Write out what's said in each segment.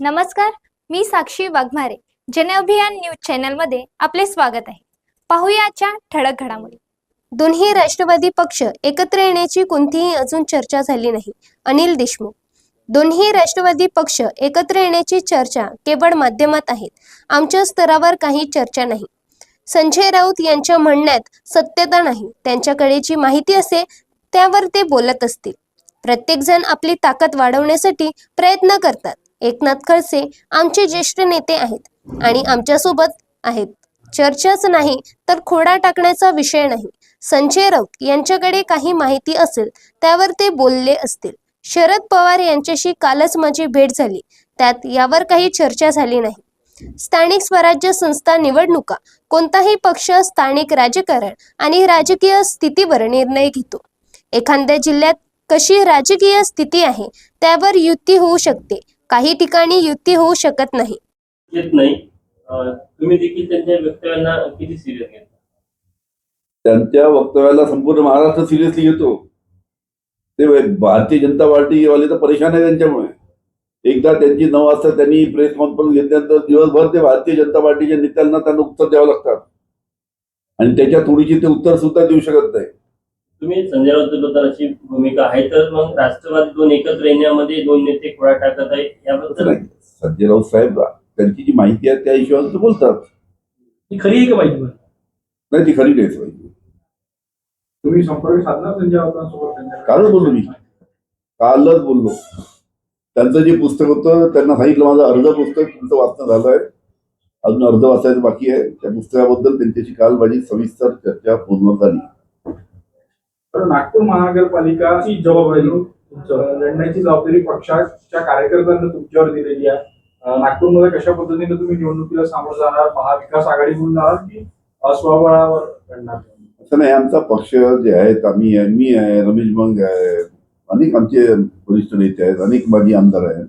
नमस्कार मी साक्षी वाघमारे. जनअभियान न्यूज चॅनलमध्ये आपले स्वागत आहे. पाहूया आजच्या ठळक घडामोडी. दोन्ही राष्ट्रवादी पक्ष एकत्र येण्याची कोणतीही अजून चर्चा झाली नाही. अनिल देशमुख. दोन्ही राष्ट्रवादी पक्ष एकत्र येण्याची चर्चा केवळ माध्यमात आहेत. आमच्या स्तरावर काही चर्चा नाही. संजय राऊत यांच्या म्हणण्यात सत्यता नाही. त्यांच्याकडे जी माहिती असे त्यावर ते बोलत असतील. प्रत्येकजण आपली ताकद वाढवण्यासाठी प्रयत्न करतात. एकनाथ खडसे आमचे ज्येष्ठ नेते आहेत आणि आमच्यासोबत आहेत. चर्चाच नाही तर खोडा टाकण्याचा विषय नाही. संजय राऊत यांच्याकडे काही माहिती असेल त्यावर ते बोलले असतील. शरद पवार यांच्याशी कालच माझी भेट झाली. त्यात यावर काही चर्चा झाली नाही. स्थानिक स्वराज्य संस्था निवडणुका कोणताही पक्ष स्थानिक राजकारण आणि राजकीय स्थितीवर निर्णय घेतो. एखाद्या जिल्ह्यात कशी राजकीय स्थिती आहे त्यावर युती होऊ शकते. काही ठिकाणी युती होऊ शकत नाही. येत नाही. अं, तुम्ही देखील त्यांच्या वक्तव्यांना किती सिरियस घेता? त्यांच्या वक्तव्याला संपूर्ण महाराष्ट्र सिरियसली घेतो. ते वे- भारतीय जनता पार्टी वाले तर परेशान आहे त्यांच्यामुळे. एकदा त्यांची नऊ वाजता त्यांनी प्रेस कॉन्फरन्स घेतल्यानंतर दिवसभर ते भारतीय जनता पार्टीच्या नेत्यांना त्यांना उत्तर द्यावं लागतात. आणि त्याच्या थोडीशी ते उत्तर सुद्धा देऊ शकत नाही. तुम्ही संजय राऊत अशी भूमिका आहे तर मग राष्ट्रवादी दोन एकत्र येण्यामध्ये दोन नेते खोडा टाकत आहे असं याबद्दल संजय राऊत साहेब त्यांची जी माहिती आहे त्या हिशोबाने ते बोलतात. ही खरी आहे का माहिती नाही ती खरी नाही पाहिजे तुम्ही संपर्क साधला संजय राऊतांसोबत? कालच बोललो मी. कालच बोललो. त्यांचं जे पुस्तक होतं त्यांना सांगितलं माझं अर्ध पुस्तक तुमचं वाचणं झालं आहे. अजून अर्ध वाचायचं बाकी आहे. त्या पुस्तकाबद्दल त्यांच्याशी काल माझी सविस्तर चर्चा पूर्ण झाली. तर नागपूर महानगरपालिकाची जबाबदारी तुमचं. लढण्याची जबाबदारी पक्षाच्या कार्यकर्त्यांना तुमच्यावर दिलेली आहे. नागपूरमध्ये कशा पद्धतीने तुम्ही निवडणुकीला सामोरं जाणार महाविकास आघाडी म्हणून जाणार की स्वबळावर लढणार? असं नाही आमचा पक्ष जे आहेत आम्ही आहे मी आहे रमेश बंग आहे अनेक आमचे वरिष्ठ नेते आहेत अनेक माजी आमदार आहेत.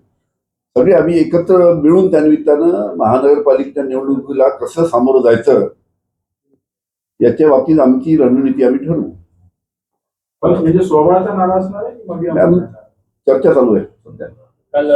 सगळे आम्ही एकत्र मिळून त्यानिमित्तानं महानगरपालिकेच्या निवडणुकीला कसं सामोरं जायचं याच्या बाबतीत आमची रणनीती आम्ही ठरवू. पण म्हणजे स्वबळाचा नारा असणार आहे की मग या- चर्चा चालू आहे सध्या. काल